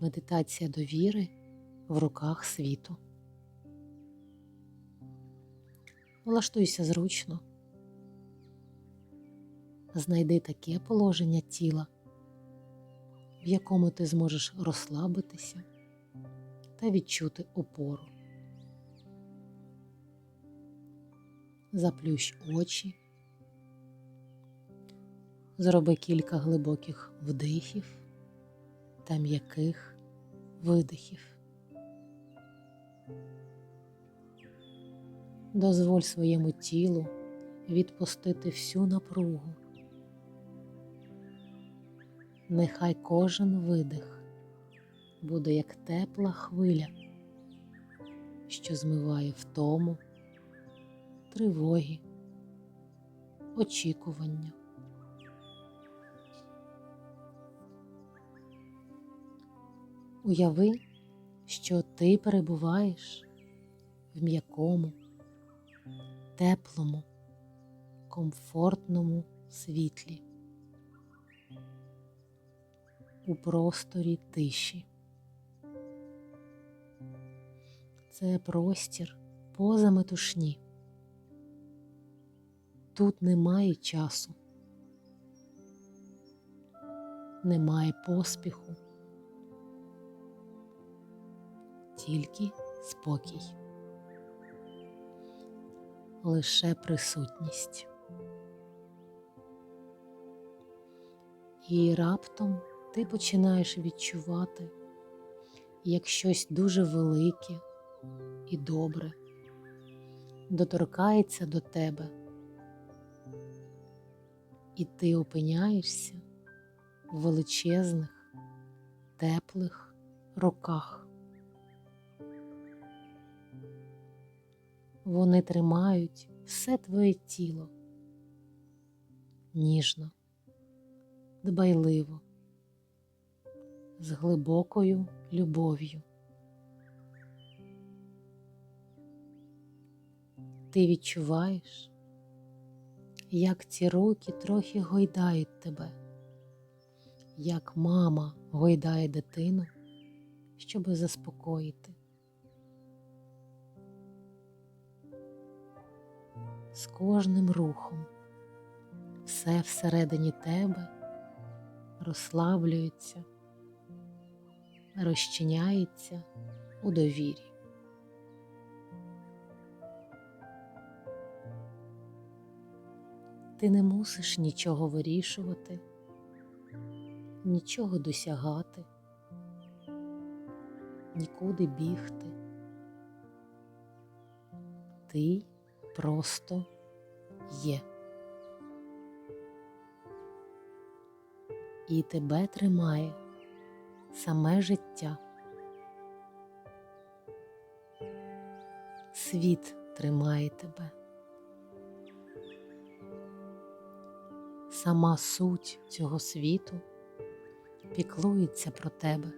Медитація довіри в руках світу. Влаштуйся зручно. Знайди таке положення тіла, в якому ти зможеш розслабитися та відчути опору. Заплющ очі, зроби кілька глибоких вдихів та м'яких видихів. Дозволь своєму тілу відпустити всю напругу. Нехай кожен видих буде як тепла хвиля, що змиває втому, тривоги, очікування. Уяви, що ти перебуваєш в м'якому, теплому, комфортному світлі, у просторі тиші. Це простір поза метушні. Тут немає часу, немає поспіху, тільки спокій, лише присутність. І раптом ти починаєш відчувати, як щось дуже велике і добре доторкається до тебе, і ти опиняєшся в величезних, теплих руках. Вони тримають все твоє тіло ніжно, дбайливо, з глибокою любов'ю. Ти відчуваєш, як ці руки трохи гойдають тебе, як мама гойдає дитину, щоби заспокоїти. З кожним рухом все всередині тебе розслаблюється, розчиняється у довірі. Ти не мусиш нічого вирішувати, нічого досягати, нікуди бігти. Ти просто є. І тебе тримає саме життя. Світ тримає тебе. Сама суть цього світу піклується про тебе.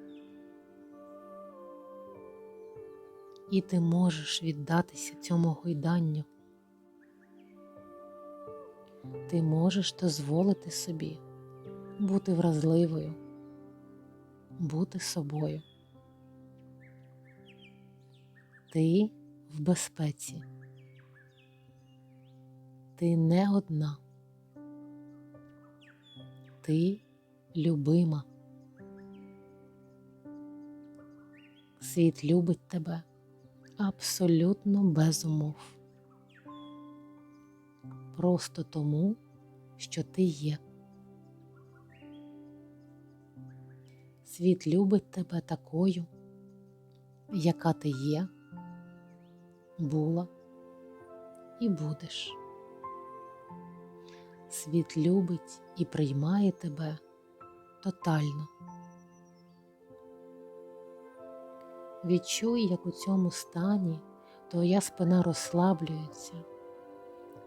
І ти можеш віддатися цьому гойданню. Ти можеш дозволити собі бути вразливою, бути собою. Ти в безпеці. Ти не одна. Ти любима. Світ любить тебе абсолютно без умов. Просто тому, що ти є. Світ любить тебе такою, яка ти є, була і будеш. Світ любить і приймає тебе тотально. Відчуй, як у цьому стані твоя спина розслаблюється,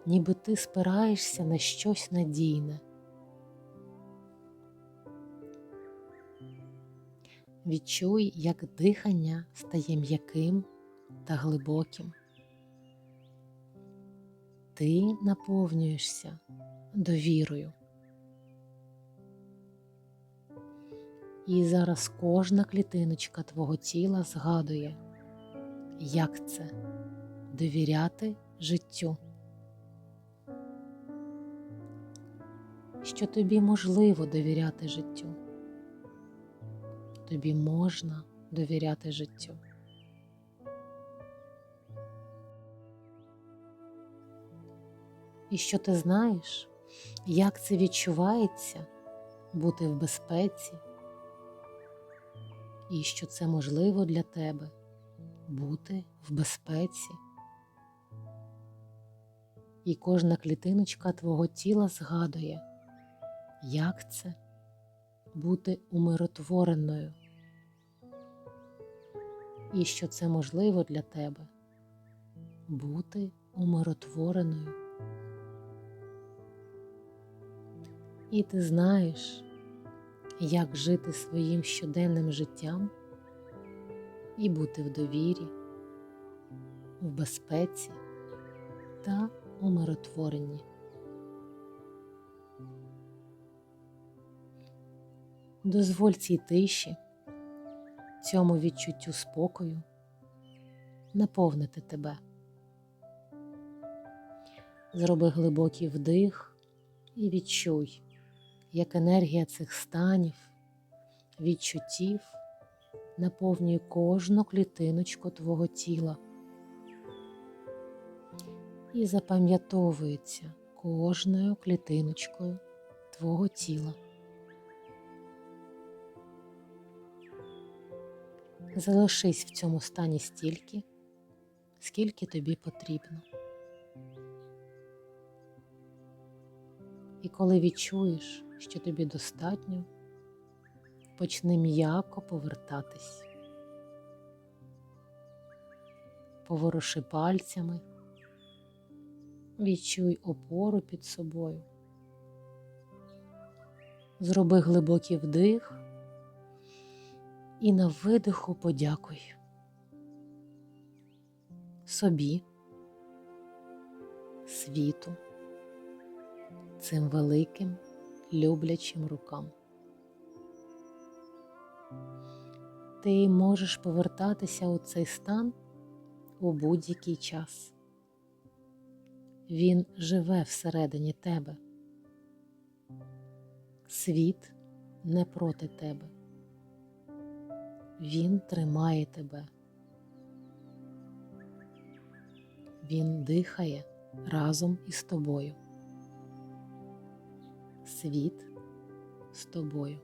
ніби ти спираєшся на щось надійне. Відчуй, як дихання стає м'яким та глибоким. Ти наповнюєшся довірою. І зараз кожна клітиночка твого тіла згадує, як це довіряти життю. Що тобі можливо довіряти життю. Тобі можна довіряти життю. І що ти знаєш, як це відчувається бути в безпеці, і що це можливо для тебе бути в безпеці. І кожна клітиночка твого тіла згадує, як це бути умиротвореною, і що це можливо для тебе бути умиротвореною. І ти знаєш, як жити своїм щоденним життям і бути в довірі, в безпеці та умиротворенні. Дозволь цій тиші, цьому відчуттю спокою наповнити тебе. Зроби глибокий вдих і відчуй, як енергія цих станів, відчуттів наповнює кожну клітиночку твого тіла і запам'ятовується кожною клітиночкою твого тіла. Залишись в цьому стані стільки, скільки тобі потрібно. І коли відчуєш, що тобі достатньо, почни м'яко повертатись. Поворуши пальцями, відчуй опору під собою. Зроби глибокий вдих і на видиху подякуй собі, світу, цим великим люблячим рукам. Ти можеш повертатися у цей стан у будь-який час. Він живе всередині тебе. Світ не проти тебе. Він тримає тебе. Він дихає разом із тобою. Світ з тобою.